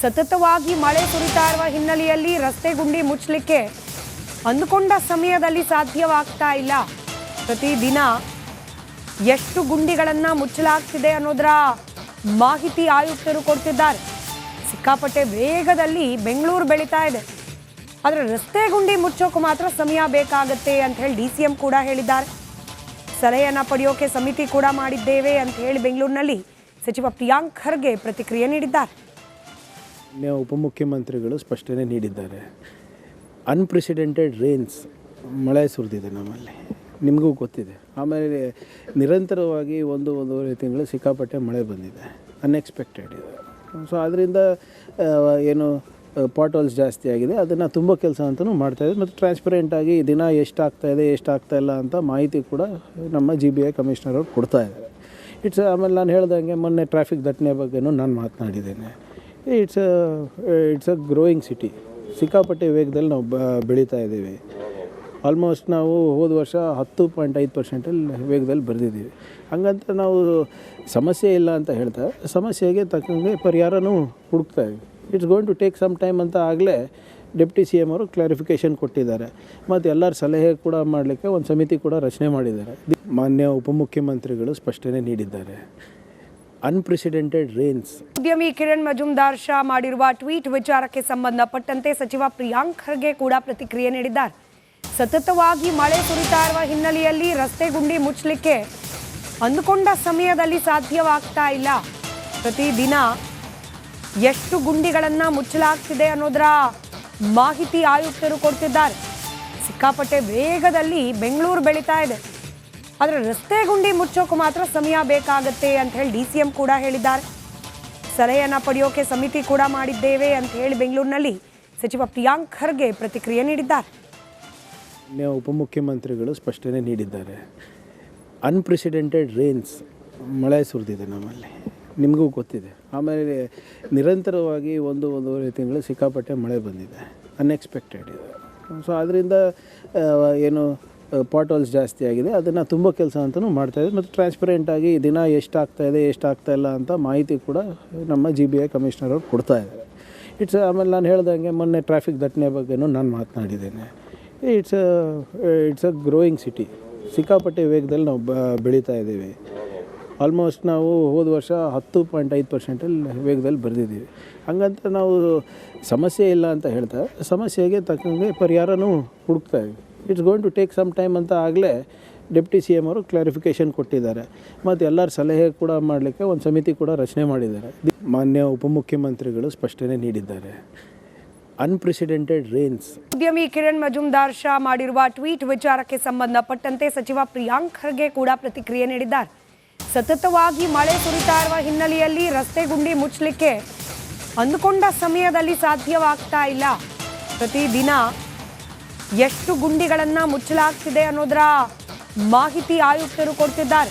ಸತತವಾಗಿ ಮಳೆ ಸುರಿತಾ ಇರುವ ಹಿನ್ನೆಲೆಯಲ್ಲಿ ರಸ್ತೆ ಗುಂಡಿ ಮುಚ್ಚಲಿಕ್ಕೆ ಅಂದುಕೊಂಡ ಸಮಯದಲ್ಲಿ ಸಾಧ್ಯವಾಗ್ತಾ ಇಲ್ಲ. ಪ್ರತಿದಿನ ಎಷ್ಟು ಗುಂಡಿಗಳನ್ನ ಮುಚ್ಚಲಾಗ್ತಿದೆ ಅನ್ನೋದರ ಮಾಹಿತಿ ಆಯುಕ್ತರು ಕೊಡ್ತಿದ್ದಾರೆ. ಸಿಕ್ಕಾಪಟ್ಟೆ ವೇಗದಲ್ಲಿ ಬೆಂಗಳೂರು ಬೆಳೀತಾ ಇದೆ. ಆದರೆ ರಸ್ತೆ ಗುಂಡಿ ಮುಚ್ಚೋಕೆ ಮಾತ್ರ ಸಮಯ ಬೇಕಾಗತ್ತೆ ಅಂತ ಹೇಳಿ ಡಿ ಕೂಡ ಹೇಳಿದ್ದಾರೆ. ಸಲಹೆಯನ್ನ ಪಡೆಯೋಕೆ ಸಮಿತಿ ಕೂಡ ಮಾಡಿದ್ದೇವೆ ಅಂತ ಹೇಳಿ ಬೆಂಗಳೂರಿನಲ್ಲಿ ಸಚಿವ ಪ್ರಿಯಾಂಕ್ ಖರ್ಗೆ ಪ್ರತಿಕ್ರಿಯೆ ನೀಡಿದ್ದಾರೆ. ಉಪಮುಖ್ಯಮಂತ್ರಿಗಳು ಸ್ಪಷ್ಟನೆ ನೀಡಿದ್ದಾರೆ. ಅನ್ಪ್ರೆಸಿಡೆಂಟೆಡ್ ರೇನ್ಸ್ ಮಳೆ ಸುರಿದಿದೆ ನಮ್ಮಲ್ಲಿ. ನಿಮಗೂ ಗೊತ್ತಿದೆ. ಆಮೇಲೆ ನಿರಂತರವಾಗಿ ಒಂದು ಒಂದೂವರೆ ತಿಂಗಳು ಸಿಕ್ಕಾಪಟ್ಟೆ ಮಳೆ ಬಂದಿದೆ. ಅನ್ಎಕ್ಸ್ಪೆಕ್ಟೆಡ್ ಇದೆ. ಸೊ ಅದರಿಂದ ಏನು ಪಾಟೋಲ್ಸ್ ಜಾಸ್ತಿ ಆಗಿದೆ. ಅದನ್ನು ತುಂಬ ಕೆಲಸ ಅಂತಲೂ ಮಾಡ್ತಾಯಿದೆ ಮತ್ತು ಟ್ರಾನ್ಸ್ಪರೆಂಟಾಗಿ ದಿನ ಎಷ್ಟು ಆಗ್ತಾ ಇದೆ ಎಷ್ಟು ಆಗ್ತಾ ಇಲ್ಲ ಅಂತ ಮಾಹಿತಿ ಕೂಡ ನಮ್ಮ ಜಿ ಬಿ ಐ ಕಮಿಷನರ್ ಅವ್ರು ಕೊಡ್ತಾ ಇದ್ದಾರೆ. ಇಟ್ಸ್ ಆಮೇಲೆ ನಾನು ಹೇಳ್ದಂಗೆ ಮೊನ್ನೆ ಟ್ರಾಫಿಕ್ ದಟ್ಟಣೆ ಬಗ್ಗೆನೂ ನಾನು ಮಾತನಾಡಿದ್ದೇನೆ. It's it's a growing city ಸಿಕ್ಕಾಪಟ್ಟೆ ವೇಗದಲ್ಲಿ ನಾವು ಬೆಳೀತಾ ಇದ್ದೀವಿ. ಆಲ್ಮೋಸ್ಟ್ ನಾವು ಹೋದ ವರ್ಷ ಹತ್ತು ಪಾಯಿಂಟ್ ಐದು ಪರ್ಸೆಂಟಲ್ಲಿ ವೇಗದಲ್ಲಿ ಬರೆದಿದ್ದೀವಿ. ಹಂಗಂತ ನಾವು ಸಮಸ್ಯೆ ಇಲ್ಲ ಅಂತ ಹೇಳ್ತಾ, ಸಮಸ್ಯೆಗೆ ತಕ್ಕಂಗೆ ಪರಿಹಾರನೂ ಹುಡುಕ್ತಾ ಇದ್ದೀವಿ. It's going to take some time ಅಂತ ಆಗಲೇ ಡೆಪ್ಟಿ ಸಿ ಎಂ ಅವರು ಕ್ಲಾರಿಫಿಕೇಷನ್ ಕೊಟ್ಟಿದ್ದಾರೆ. ಮತ್ತು ಎಲ್ಲರ ಸಲಹೆ ಕೂಡ ಮಾಡಲಿಕ್ಕೆ ಒಂದು ಸಮಿತಿ ಕೂಡ ರಚನೆ ಮಾಡಿದ್ದಾರೆ. ಮಾನ್ಯ ಉಪಮುಖ್ಯಮಂತ್ರಿಗಳು ಸ್ಪಷ್ಟನೆ ನೀಡಿದ್ದಾರೆ. ಅನ್ಪ್ರೆಸಿಡೆಂಟೆಡ್ ರೇನ್ಸ್ ಉದ್ಯಮಿ ಕಿರಣ್ ಮಜುಮ್ದಾರ್ ಶಾ ಮಾಡಿರುವ ಟ್ವೀಟ್ ವಿಚಾರಕ್ಕೆ ಸಂಬಂಧಪಟ್ಟಂತೆ ಸಚಿವ ಪ್ರಿಯಾಂಕ್ ಖರ್ಗೆ ಕೂಡ ಪ್ರತಿಕ್ರಿಯೆ ನೀಡಿದ್ದಾರೆ. ಸತತವಾಗಿ ಮಳೆ ಸುರಿತಾ ಇರುವ ಹಿನ್ನೆಲೆಯಲ್ಲಿ ರಸ್ತೆ ಗುಂಡಿ ಮುಚ್ಚಲಿಕ್ಕೆ ಅಂದುಕೊಂಡ ಸಮಯದಲ್ಲಿ ಸಾಧ್ಯವಾಗ್ತಾ ಇಲ್ಲ. ಪ್ರತಿದಿನ ಎಷ್ಟು ಗುಂಡಿಗಳನ್ನು ಮುಚ್ಚಲಾಗ್ತಿದೆ ಅನ್ನೋದರ ಮಾಹಿತಿ ಆಯುಕ್ತರು ಕೊಡ್ತಿದ್ದಾರೆ. ಸಿಕ್ಕಾಪಟ್ಟೆ ವೇಗದಲ್ಲಿ ಬೆಂಗಳೂರು ಬೆಳೀತಾ ಇದೆ. ಆದರೆ ರಸ್ತೆ ಗುಂಡಿ ಮುಚ್ಚೋಕೆ ಮಾತ್ರ ಸಮಯ ಬೇಕಾಗತ್ತೆ ಅಂತ ಹೇಳಿ ಡಿ ಕೂಡ ಹೇಳಿದ್ದಾರೆ. ಸಲಹೆಯನ್ನು ಪಡೆಯೋಕೆ ಸಮಿತಿ ಕೂಡ ಮಾಡಿದ್ದೇವೆ ಅಂತ ಹೇಳಿ ಬೆಂಗಳೂರಿನಲ್ಲಿ ಸಚಿವ ಪ್ರಿಯಾಂಕ್ ಖರ್ಗೆ ಪ್ರತಿಕ್ರಿಯೆ ನೀಡಿದ್ದಾರೆ. ಉಪಮುಖ್ಯಮಂತ್ರಿಗಳು ಸ್ಪಷ್ಟನೆ ನೀಡಿದ್ದಾರೆ. ಅನ್ಪ್ರೆಸಿಡೆಂಟೆಡ್ ರೇನ್ಸ್ ಮಳೆ ಸುರಿದಿದೆ ನಮ್ಮಲ್ಲಿ. ನಿಮಗೂ ಗೊತ್ತಿದೆ. ಆಮೇಲೆ ನಿರಂತರವಾಗಿ ಒಂದು ಒಂದೂವರೆ ತಿಂಗಳು ಸಿಕ್ಕಾಪಟ್ಟೆ ಮಳೆ ಬಂದಿದೆ. ಅನ್ಎಕ್ಸ್ಪೆಕ್ಟೆಡ್ ಇದೆ. ಸೊ ಅದರಿಂದ ಏನು ಪಾಟೋಲ್ಸ್ ಜಾಸ್ತಿ ಆಗಿದೆ. ಅದನ್ನು ತುಂಬ ಕೆಲಸ ಅಂತಲೂ ಮಾಡ್ತಾಯಿದೆ ಮತ್ತು ಟ್ರಾನ್ಸ್ಪರೆಂಟಾಗಿ ದಿನ ಎಷ್ಟು ಆಗ್ತಾ ಇದೆ ಎಷ್ಟು ಆಗ್ತಾ ಇಲ್ಲ ಅಂತ ಮಾಹಿತಿ ಕೂಡ ನಮ್ಮ ಜಿ ಬಿ ಐ ಕಮಿಷನರ್ ಅವ್ರು ಕೊಡ್ತಾ ಇದ್ದಾರೆ. ಇಟ್ಸ್ ಆಮೇಲೆ ನಾನು ಹೇಳ್ದಂಗೆ ಮೊನ್ನೆ ಟ್ರಾಫಿಕ್ ದಟ್ಟಣೆ ಬಗ್ಗೆನೂ ನಾನು ಮಾತನಾಡಿದ್ದೇನೆ. It's it's a growing city ಸಿಕ್ಕಾಪಟ್ಟೆ ವೇಗದಲ್ಲಿ ನಾವು ಬ, ಬೆಳೀತಾ ಇದ್ದೀವಿ. ಆಲ್ಮೋಸ್ಟ್ ನಾವು ಹೋದ ವರ್ಷ ಹತ್ತು ಪಾಯಿಂಟ್ ಐದು ಪರ್ಸೆಂಟಲ್ಲಿ ವೇಗದಲ್ಲಿ ಬರೆದಿದ್ದೀವಿ. ಹಂಗಂತ ನಾವು ಸಮಸ್ಯೆ ಇಲ್ಲ ಅಂತ ಹೇಳ್ತಾ, ಸಮಸ್ಯೆಗೆ ತಕ್ಕಂಗೆ ಪರಿಹಾರನೂ ಹುಡುಕ್ತಾ ಇದ್ದೀವಿ. It's going to take some time ಅಂತ ಆಗಲೇ ಡೆಪ್ಟಿ ಸಿ ಎಂ ಅವರು ಕ್ಲಾರಿಫಿಕೇಷನ್ ಕೊಟ್ಟಿದ್ದಾರೆ. ಮತ್ತು ಎಲ್ಲರ ಸಲಹೆ ಕೂಡ ಮಾಡಲಿಕ್ಕೆ ಒಂದು ಸಮಿತಿ ಕೂಡ ರಚನೆ ಮಾಡಿದ್ದಾರೆ. ಮಾನ್ಯ ಉಪಮುಖ್ಯಮಂತ್ರಿಗಳು ಸ್ಪಷ್ಟನೆ ನೀಡಿದ್ದಾರೆ. ಅನ್ಪ್ರೆಸಿಡೆಂಟೆಡ್ ರೇನ್ಸ್ ಉದ್ಯಮಿ ಕಿರಣ್ ಮಜುಮ್ದಾರ್ ಶಾ ಮಾಡಿರುವ ಟ್ವೀಟ್ ವಿಚಾರಕ್ಕೆ ಸಂಬಂಧಪಟ್ಟಂತೆ ಸಚಿವ ಪ್ರಿಯಾಂಕ್ ಖರ್ಗೆ ಕೂಡ ಪ್ರತಿಕ್ರಿಯೆ ನೀಡಿದ್ದಾರೆ. ಸತತವಾಗಿ ಮಳೆ ಸುರಿತಾ ಇರುವ ಹಿನ್ನೆಲೆಯಲ್ಲಿ ರಸ್ತೆ ಗುಂಡಿ ಮುಚ್ಚಲಿಕ್ಕೆ ಅಂದುಕೊಂಡ ಸಮಯದಲ್ಲಿ ಸಾಧ್ಯವಾಗ್ತಾ ಇಲ್ಲ. ಪ್ರತಿದಿನ ಎಷ್ಟು ಗುಂಡಿಗಳನ್ನು ಮುಚ್ಚಲಾಗ್ತಿದೆ ಅನ್ನೋದರ ಮಾಹಿತಿ ಆಯುಕ್ತರು ಕೊಡ್ತಿದ್ದಾರೆ.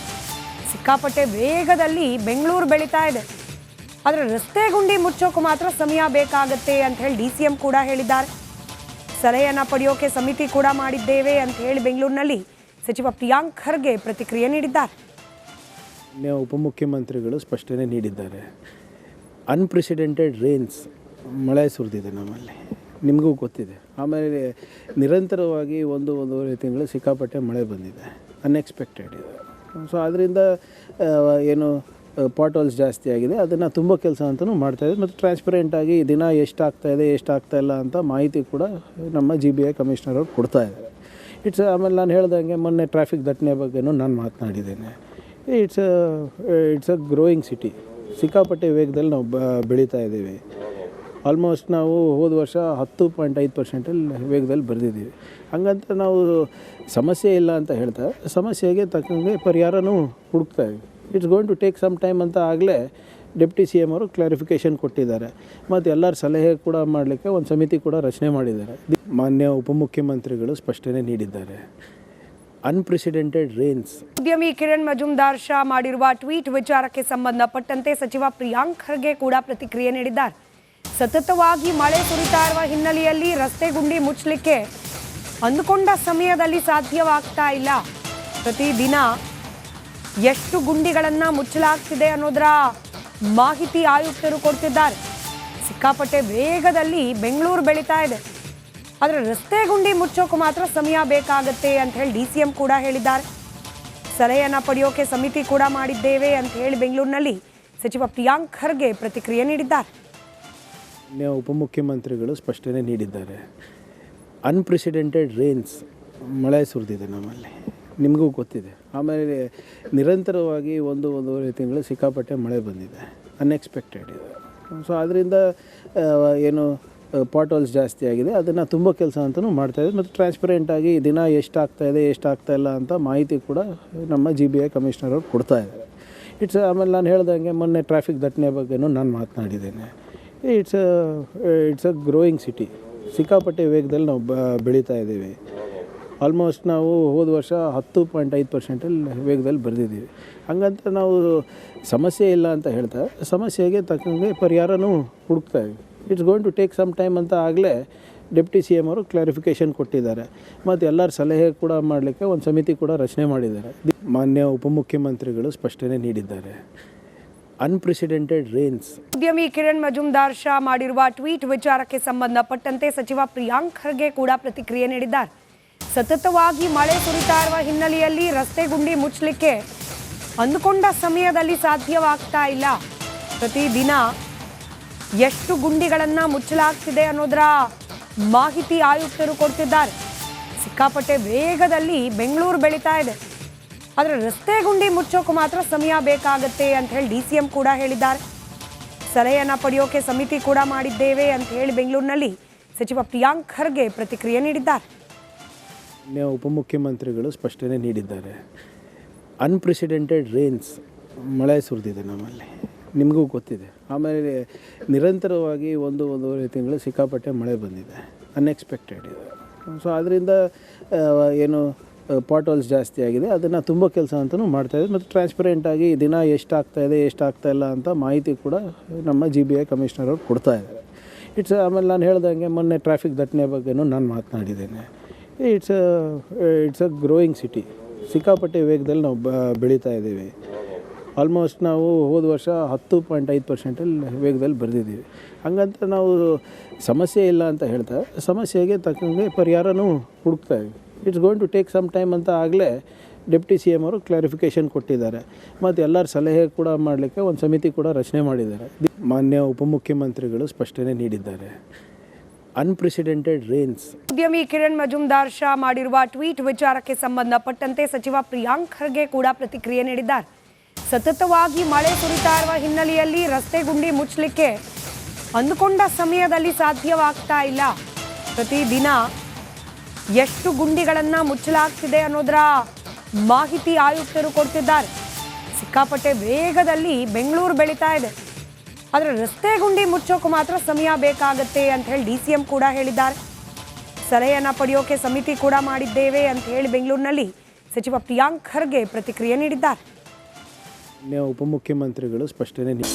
ಸಿಕ್ಕಾಪಟ್ಟೆ ವೇಗದಲ್ಲಿ ಬೆಂಗಳೂರು ಬೆಳೀತಾ ಇದೆ. ಆದರೆ ರಸ್ತೆ ಗುಂಡಿ ಮುಚ್ಚೋಕೆ ಮಾತ್ರ ಸಮಯ ಬೇಕಾಗತ್ತೆ ಅಂತ ಹೇಳಿ ಡಿ ಸಿ ಎಂ ಕೂಡ ಹೇಳಿದ್ದಾರೆ. ಸಲಹೆಯನ್ನು ಪಡೆಯೋಕೆ ಸಮಿತಿ ಕೂಡ ಮಾಡಿದ್ದೇವೆ ಅಂತ ಹೇಳಿ ಬೆಂಗಳೂರಿನಲ್ಲಿ ಸಚಿವ ಪ್ರಿಯಾಂಕ್ ಖರ್ಗೆ ಪ್ರತಿಕ್ರಿಯೆ ನೀಡಿದ್ದಾರೆ. ಉಪಮುಖ್ಯಮಂತ್ರಿಗಳು ಸ್ಪಷ್ಟನೆ ನೀಡಿದ್ದಾರೆ. ಅನ್ಪ್ರೆಸಿಡೆಂಟೆಡ್ ರೇನ್ಸ್ ಮಳೆ ಸುರಿದಿದೆ ನಮ್ಮಲ್ಲಿ. ನಿಮಗೂ ಗೊತ್ತಿದೆ. ಆಮೇಲೆ ನಿರಂತರವಾಗಿ ಒಂದು ಒಂದೂವರೆ ತಿಂಗಳು ಸಿಕ್ಕಾಪಟ್ಟೆ ಮಳೆ ಬಂದಿದೆ. ಅನ್ಎಕ್ಸ್ಪೆಕ್ಟೆಡ್ ಇದೆ. ಸೊ ಅದರಿಂದ ಏನು ಪಾಟೋಲ್ಸ್ ಜಾಸ್ತಿ ಆಗಿದೆ. ಅದನ್ನು ತುಂಬ ಕೆಲಸ ಅಂತಲೂ ಮಾಡ್ತಾಯಿದೆ ಮತ್ತು ಟ್ರಾನ್ಸ್ಪರೆಂಟಾಗಿ ದಿನ ಎಷ್ಟು ಆಗ್ತಾ ಇದೆ ಎಷ್ಟು ಆಗ್ತಾ ಇಲ್ಲ ಅಂತ ಮಾಹಿತಿ ಕೂಡ ನಮ್ಮ ಜಿ ಬಿ ಐ ಕಮಿಷನರ್ ಅವ್ರು ಕೊಡ್ತಾ ಇದ್ದಾರೆ. ಇಟ್ಸ್ ಆಮೇಲೆ ನಾನು ಹೇಳ್ದಂಗೆ ಮೊನ್ನೆ ಟ್ರಾಫಿಕ್ ದಟ್ಟಣೆ ಬಗ್ಗೆನೂ ನಾನು ಮಾತನಾಡಿದ್ದೇನೆ. It's it's a growing city ಸಿಕ್ಕಾಪಟ್ಟೆ ವೇಗದಲ್ಲಿ ನಾವು ಬ, ಬೆಳೀತಾ ಇದ್ದೀವಿ. ಆಲ್ಮೋಸ್ಟ್ ನಾವು ಹೋದ ವರ್ಷ ಹತ್ತು ಪಾಯಿಂಟ್ ಐದು ಪರ್ಸೆಂಟಲ್ಲಿ ವೇಗದಲ್ಲಿ ಬರೆದಿದ್ದೀವಿ. ಹಂಗಂತ ನಾವು ಸಮಸ್ಯೆ ಇಲ್ಲ ಅಂತ ಹೇಳ್ತಾ ಸಮಸ್ಯೆಗೆ ತಕ್ಕಂಗೆ ಪರಿಹಾರನೂ ಹುಡುಕ್ತಾ ಇದ್ದೀವಿ it's going to take some time ಅಂತ ಆಗಲೇ ಡೆಪ್ಟಿ ಸಿ ಎಂ ಅವರು ಕ್ಲಾರಿಫಿಕೇಷನ್ ಕೊಟ್ಟಿದ್ದಾರೆ. ಮತ್ತು ಎಲ್ಲರ ಸಲಹೆ ಕೂಡ ಮಾಡಲಿಕ್ಕೆ ಒಂದು ಸಮಿತಿ ಕೂಡ ರಚನೆ ಮಾಡಿದ್ದಾರೆ. ಮಾನ್ಯ ಉಪಮುಖ್ಯಮಂತ್ರಿಗಳು ಸ್ಪಷ್ಟನೆ ನೀಡಿದ್ದಾರೆ. ಅನ್ಪ್ರೆಸಿಡೆಂಟೆಡ್ ರೇನ್ಸ್ ಉದ್ಯಮಿ ಕಿರಣ್ ಮಜುಮ್ದಾರ್ ಶಾ ಮಾಡಿರುವ ಟ್ವೀಟ್ ವಿಚಾರಕ್ಕೆ ಸಂಬಂಧಪಟ್ಟಂತೆ ಸಚಿವ ಪ್ರಿಯಾಂಕ್ ಖರ್ಗೆ ಕೂಡ ಪ್ರತಿಕ್ರಿಯೆ ನೀಡಿದ್ದಾರೆ. ಸತತವಾಗಿ ಮಳೆ ಸುರಿತಾ ಇರುವ ಹಿನ್ನೆಲೆಯಲ್ಲಿ ರಸ್ತೆ ಗುಂಡಿ ಮುಚ್ಚಲಿಕ್ಕೆ ಅಂದುಕೊಂಡ ಸಮಯದಲ್ಲಿ ಸಾಧ್ಯವಾಗ್ತಾ ಇಲ್ಲ. ಪ್ರತಿದಿನ ಎಷ್ಟು ಗುಂಡಿಗಳನ್ನ ಮುಚ್ಚಲಾಗ್ತಿದೆ ಅನ್ನೋದರ ಮಾಹಿತಿ ಆಯುಕ್ತರು ಕೊಡ್ತಿದ್ದಾರೆ. ಸಿಕ್ಕಾಪಟ್ಟೆ ವೇಗದಲ್ಲಿ ಬೆಂಗಳೂರು ಬೆಳೀತಾ ಇದೆ. ಆದರೆ ರಸ್ತೆ ಗುಂಡಿ ಮುಚ್ಚೋಕೆ ಮಾತ್ರ ಸಮಯ ಬೇಕಾಗತ್ತೆ ಅಂತ ಹೇಳಿ ಡಿ ಸಿ ಎಂ ಕೂಡ ಹೇಳಿದ್ದಾರೆ. ಸಲಹೆಯನ್ನ ಪಡೆಯೋಕೆ ಸಮಿತಿ ಕೂಡ ಮಾಡಿದ್ದೇವೆ ಅಂತ ಹೇಳಿ ಬೆಂಗಳೂರಿನಲ್ಲಿ ಸಚಿವ ಪ್ರಿಯಾಂಕ್ ಖರ್ಗೆ ಪ್ರತಿಕ್ರಿಯೆ ನೀಡಿದ್ದಾರೆ. ಉಪಮುಖ್ಯಮಂತ್ರಿಗಳು ಸ್ಪಷ್ಟನೆ ನೀಡಿದ್ದಾರೆ. ಅನ್ಪ್ರೆಸಿಡೆಂಟೆಡ್ ರೇನ್ಸ್ ಮಳೆ ಸುರಿದಿದೆ ನಮ್ಮಲ್ಲಿ. ನಿಮಗೂ ಗೊತ್ತಿದೆ. ಆಮೇಲೆ ನಿರಂತರವಾಗಿ ಒಂದು ಒಂದೂವರೆ ತಿಂಗಳು ಸಿಕ್ಕಾಪಟ್ಟೆ ಮಳೆ ಬಂದಿದೆ. ಅನ್ಎಕ್ಸ್ಪೆಕ್ಟೆಡ್ ಇದೆ. ಸೊ ಅದರಿಂದ ಏನು ಪಾಟೋಲ್ಸ್ ಜಾಸ್ತಿ ಆಗಿದೆ. ಅದನ್ನು ತುಂಬ ಕೆಲಸ ಅಂತಲೂ ಮಾಡ್ತಾಯಿದೆ ಮತ್ತು ಟ್ರಾನ್ಸ್ಪರೆಂಟಾಗಿ ದಿನ ಎಷ್ಟು ಆಗ್ತಾ ಇದೆ ಎಷ್ಟು ಆಗ್ತಾ ಇಲ್ಲ ಅಂತ ಮಾಹಿತಿ ಕೂಡ ನಮ್ಮ ಜಿ ಬಿ ಐ ಕಮಿಷನರ್ ಅವ್ರು ಕೊಡ್ತಾ ಇದ್ದಾರೆ. ಇಟ್ಸ್ ಆಮೇಲೆ ನಾನು ಹೇಳ್ದಂಗೆ ಮೊನ್ನೆ ಟ್ರಾಫಿಕ್ ದಟ್ಟಣೆ ಬಗ್ಗೆನೂ ನಾನು ಮಾತನಾಡಿದ್ದೇನೆ. It's it's a growing city ಸಿಕ್ಕಾಪಟ್ಟೆ ವೇಗದಲ್ಲಿ ನಾವು ಬ, ಬೆಳೀತಾ ಇದ್ದೀವಿ. ಆಲ್ಮೋಸ್ಟ್ ನಾವು ಹೋದ ವರ್ಷ ಹತ್ತು ಪಾಯಿಂಟ್ ಐದು ಪರ್ಸೆಂಟಲ್ಲಿ ವೇಗದಲ್ಲಿ ಬರೆದಿದ್ದೀವಿ. ಹಂಗಂತ ನಾವು ಸಮಸ್ಯೆ ಇಲ್ಲ ಅಂತ ಹೇಳ್ತಾ, ಸಮಸ್ಯೆಗೆ ತಕ್ಕಂಗೆ ಪರಿಹಾರನೂ ಹುಡುಕ್ತಾ ಇದ್ದೀವಿ. It's going to take some time ಅಂತ ಆಗಲೇ ಡೆಪ್ಟಿ ಸಿ ಎಂ ಅವರು ಕ್ಲಾರಿಫಿಕೇಷನ್ ಕೊಟ್ಟಿದ್ದಾರೆ. ಮತ್ತು ಎಲ್ಲರ ಸಲಹೆ ಕೂಡ ಮಾಡಲಿಕ್ಕೆ ಒಂದು ಸಮಿತಿ ಕೂಡ ರಚನೆ ಮಾಡಿದ್ದಾರೆ. ಮಾನ್ಯ ಉಪಮುಖ್ಯಮಂತ್ರಿಗಳು ಸ್ಪಷ್ಟನೆ ನೀಡಿದ್ದಾರೆ. ಅನ್ಪ್ರೆಸಿಡೆಂಟೆಡ್ ರೇನ್ಸ್ ಉದ್ಯಮಿ ಕಿರಣ್ ಮಜುಮ್ದಾರ್ ಶಾ ಮಾಡಿರುವ ಟ್ವೀಟ್ ವಿಚಾರಕ್ಕೆ ಸಂಬಂಧಪಟ್ಟಂತೆ ಸಚಿವ ಪ್ರಿಯಾಂಕ್ ಖರ್ಗೆ ಕೂಡ ಪ್ರತಿಕ್ರಿಯೆ ನೀಡಿದ್ದಾರೆ. ಸತತವಾಗಿ ಮಳೆ ಸುರಿತಾ ಇರುವ ಹಿನ್ನೆಲೆಯಲ್ಲಿ ರಸ್ತೆ ಗುಂಡಿ ಮುಚ್ಚಲಿಕ್ಕೆ ಅಂದುಕೊಂಡ ಸಮಯದಲ್ಲಿ ಸಾಧ್ಯವಾಗ್ತಾ ಇಲ್ಲ. ಪ್ರತಿದಿನ ಎಷ್ಟು ಗುಂಡಿಗಳನ್ನು ಮುಚ್ಚಲಾಗ್ತಿದೆ ಅನ್ನೋದರ ಮಾಹಿತಿ ಆಯುಕ್ತರು ಕೊಡ್ತಿದ್ದಾರೆ. ಸಿಕ್ಕಾಪಟ್ಟೆ ವೇಗದಲ್ಲಿ ಬೆಂಗಳೂರು ಬೆಳೀತಾ ಇದೆ. ಆದರೆ ರಸ್ತೆ ಗುಂಡಿ ಮುಚ್ಚೋಕೆ ಮಾತ್ರ ಸಮಯ ಬೇಕಾಗತ್ತೆ ಅಂತ ಹೇಳಿ ಡಿ ಸಿ ಎಂ ಕೂಡ ಹೇಳಿದ್ದಾರೆ. ಸಲಹೆಯನ್ನು ಪಡೆಯೋಕೆ ಸಮಿತಿ ಕೂಡ ಮಾಡಿದ್ದೇವೆ ಅಂತ ಹೇಳಿ ಬೆಂಗಳೂರಿನಲ್ಲಿ ಸಚಿವ ಪ್ರಿಯಾಂಕ್ ಖರ್ಗೆ ಪ್ರತಿಕ್ರಿಯೆ ನೀಡಿದ್ದಾರೆ. ಉಪಮುಖ್ಯಮಂತ್ರಿಗಳು ಸ್ಪಷ್ಟನೆ ನೀಡಿದ್ದಾರೆ. ಅನ್ಪ್ರೆಸಿಡೆಂಟೆಡ್ ರೇನ್ಸ್ ಮಳೆ ಸುರಿದಿದೆ ನಮ್ಮಲ್ಲಿ. ನಿಮಗೂ ಗೊತ್ತಿದೆ. ಆಮೇಲೆ ನಿರಂತರವಾಗಿ ಒಂದು ಒಂದೂವರೆ ತಿಂಗಳು ಸಿಕ್ಕಾಪಟ್ಟೆ ಮಳೆ ಬಂದಿದೆ. ಅನ್ಎಕ್ಸ್ಪೆಕ್ಟೆಡ್ ಇದೆ. ಸೊ ಅದರಿಂದ ಏನು ಪಾಟ್ ಹೋಲ್ಸ್ ಜಾಸ್ತಿ ಆಗಿದೆ. ಅದನ್ನು ತುಂಬ ಕೆಲಸ ಅಂತಲೂ ಮಾಡ್ತಾಯಿದೆ ಮತ್ತು ಟ್ರಾನ್ಸ್ಪರೆಂಟಾಗಿ ದಿನ ಎಷ್ಟು ಆಗ್ತಾ ಇದೆ ಎಷ್ಟು ಆಗ್ತಾ ಇಲ್ಲ ಅಂತ ಮಾಹಿತಿ ಕೂಡ ನಮ್ಮ ಜಿ ಬಿ ಐ ಕಮಿಷನರ್ ಅವ್ರು ಕೊಡ್ತಾ ಇದ್ದಾರೆ. ಇಟ್ಸ್ ಆಮೇಲೆ ನಾನು ಹೇಳ್ದಂಗೆ ಮೊನ್ನೆ ಟ್ರಾಫಿಕ್ ದಟ್ಟಣೆ ಬಗ್ಗೆನೂ ನಾನು ಮಾತನಾಡಿದ್ದೇನೆ. It's it's a growing city ಸಿಕ್ಕಾಪಟ್ಟೆ ವೇಗದಲ್ಲಿ ನಾವು ಬ, ಬೆಳೀತಾ ಇದ್ದೀವಿ. ಆಲ್ಮೋಸ್ಟ್ ನಾವು ಹೋದ ವರ್ಷ ಹತ್ತು ಪಾಯಿಂಟ್ ಐದು ಪರ್ಸೆಂಟಲ್ಲಿ ವೇಗದಲ್ಲಿ ಬರೆದಿದ್ದೀವಿ. ಹಂಗಂತ ನಾವು ಸಮಸ್ಯೆ ಇಲ್ಲ ಅಂತ ಹೇಳ್ತಾ, ಸಮಸ್ಯೆಗೆ ತಕ್ಕಂಗೆ ಪರಿಹಾರನೂ ಹುಡುಕ್ತಾ ಇದ್ದೀವಿ. It's going to take some time ಅಂತ ಆಗಲೇ ಡೆಪ್ಟಿ ಸಿ ಎಂ ಅವರು ಕ್ಲಾರಿಫಿಕೇಷನ್ ಕೊಟ್ಟಿದ್ದಾರೆ. ಮತ್ತು ಎಲ್ಲರ ಸಲಹೆ ಕೂಡ ಮಾಡಲಿಕ್ಕೆ ಒಂದು ಸಮಿತಿ ಕೂಡ ರಚನೆ ಮಾಡಿದ್ದಾರೆ. ಮಾನ್ಯ ಉಪಮುಖ್ಯಮಂತ್ರಿಗಳು ಸ್ಪಷ್ಟನೆ ನೀಡಿದ್ದಾರೆ. ಅನ್ಪ್ರೆಸಿಡೆಂಟೆಡ್ ರೇನ್ಸ್ ಉದ್ಯಮಿ ಕಿರಣ್ ಮಜುಮ್ದಾರ್ ಶಾ ಮಾಡಿರುವ ಟ್ವೀಟ್ ವಿಚಾರಕ್ಕೆ ಸಂಬಂಧಪಟ್ಟಂತೆ ಸಚಿವ ಪ್ರಿಯಾಂಕ್ ಖರ್ಗೆ ಕೂಡ ಪ್ರತಿಕ್ರಿಯೆ ನೀಡಿದ್ದಾರೆ. ಸತತವಾಗಿ ಮಳೆ ಸುರಿತಾ ಇರುವ ಹಿನ್ನೆಲೆಯಲ್ಲಿ ರಸ್ತೆ ಗುಂಡಿ ಮುಚ್ಚಲಿಕ್ಕೆ ಅಂದುಕೊಂಡ ಸಮಯದಲ್ಲಿ ಸಾಧ್ಯವಾಗ್ತಾ ಇಲ್ಲ. ಪ್ರತಿದಿನ ಎಷ್ಟು ಗುಂಡಿಗಳನ್ನು ಮುಚ್ಚಲಾಗ್ತಿದೆ ಅನ್ನೋದರ ಮಾಹಿತಿ ಆಯುಕ್ತರು ಕೊಡ್ತಿದ್ದಾರೆ. ಸಿಕ್ಕಾಪಟ್ಟೆ ವೇಗದಲ್ಲಿ ಬೆಂಗಳೂರು ಬೆಳೀತಾ ಇದೆ. ಆದರೆ ರಸ್ತೆ ಗುಂಡಿ ಮುಚ್ಚೋಕೆ ಮಾತ್ರ ಸಮಯ ಬೇಕಾಗತ್ತೆ ಅಂತ ಹೇಳಿ ಡಿ ಸಿ ಎಂ ಕೂಡ ಹೇಳಿದ್ದಾರೆ. ಸಲಹೆಯನ್ನ ಪಡೆಯೋಕೆ ಸಮಿತಿ ಕೂಡ ಮಾಡಿದ್ದೇವೆ ಅಂತ ಹೇಳಿ ಬೆಂಗಳೂರಿನಲ್ಲಿ ಸಚಿವ ಪ್ರಿಯಾಂಕ್ ಖರ್ಗೆ ಪ್ರತಿಕ್ರಿಯೆ ನೀಡಿದ್ದಾರೆ. ಉಪಮುಖ್ಯಮಂತ್ರಿಗಳು ಸ್ಪಷ್ಟನೆ ನೀಡಿ